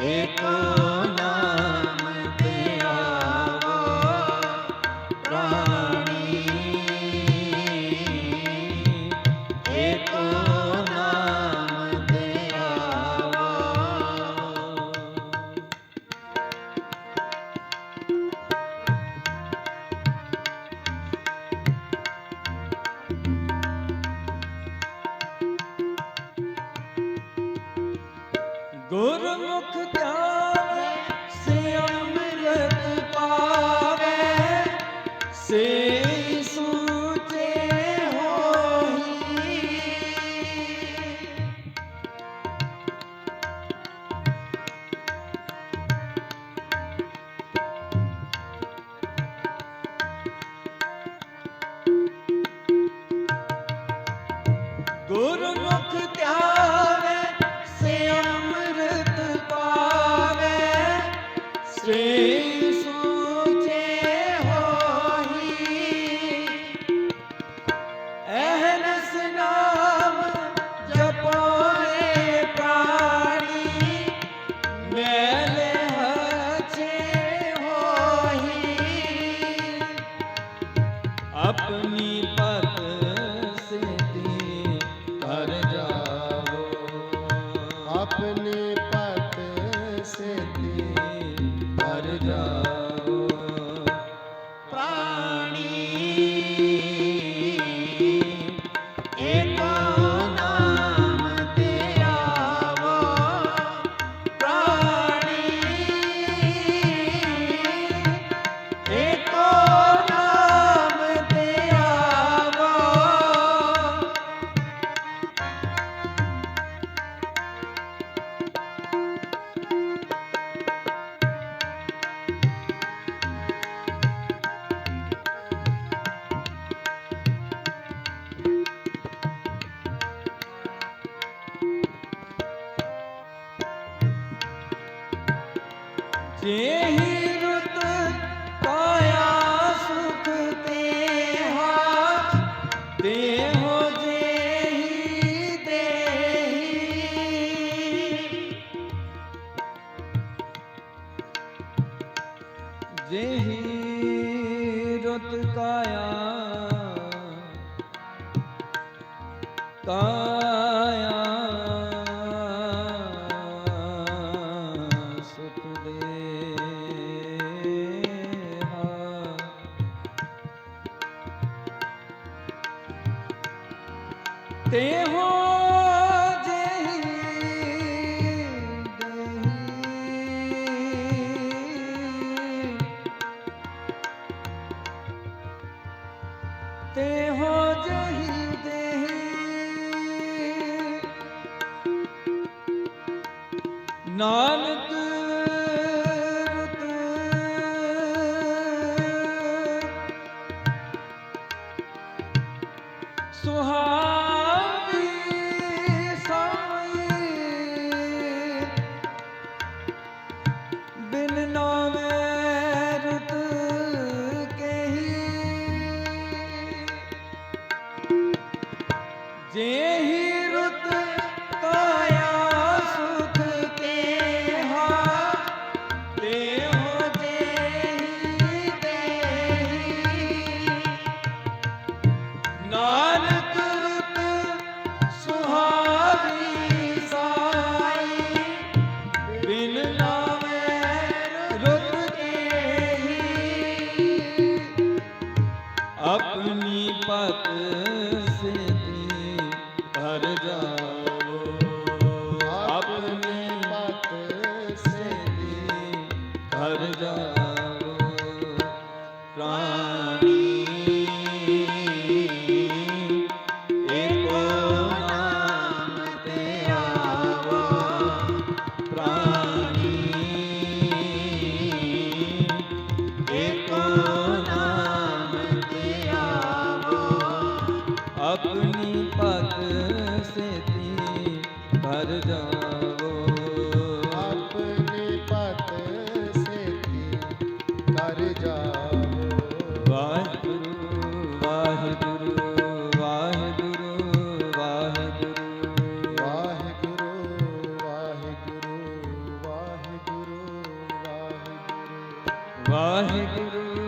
ਏਕੋ ਗੁਰਮੁਖ ਧਿਆਵੇ ਸੇ ਅੰਮ੍ਰਿਤ ਪਾਵੇ। ਸੇ ਸੂਚੇ ਹੋਈ। ਗੁਰਮੁਖ ਸੇ ਜਿਹੀ ਰੁਤ ਪਾਇਆ ਸੁਖ ਤੇਹਾ ਦੇਹੋ ਜਿਹੀ ਦੇਹੀ। ਜਿਹੀ ਰੁਤ ਕਾਇਆ ਕਾਇਆ ਤੇ ਹੋ ਜਿਹੀ ਤੇ ਹੋ ਜਹੀ ਦੇਹੀ। ਨਾਨਕ ਜੇ ਹੀ ਰੁੱਤ ਕਾਇਆ ਸੁਖ ਕੇ ਹਾ, ਤੇ ਹੋ ਦੇਹੀ ਦੇਹੀ ਨਾਨਕ ਰੁੱਤ ਸੁਹਾਵੀ ਸਾਈ, ਬਿਨ ਲਾਵੇ ਰੁੱਤ ਦੇਹੀ ਆਪਣੀ ਪਤ ਸੇ ਹਰ ਜਾ ਆਪਣੀ ਪਤ ਸੇਤੀ ਭਰ ਜਾਵੋ। ਆਪਣੀ ਪਤ ਸੇਤੀ ਕਰ ਜਾਵੋ। ਵਾਹਿਗੁਰੂ ਵਾਹਿਗੁਰੂ ਵਾਹਿਗੁਰੂ ਵਾਹਿਗੁਰੂ। ਵਾਹਿਗੁਰੂ ਵਾਹਿਗੁਰੂ ਵਾਹਿਗੁਰੂ ਵਾਹਿਗੁਰੂ। ਵਾਹਿਗੁਰੂ।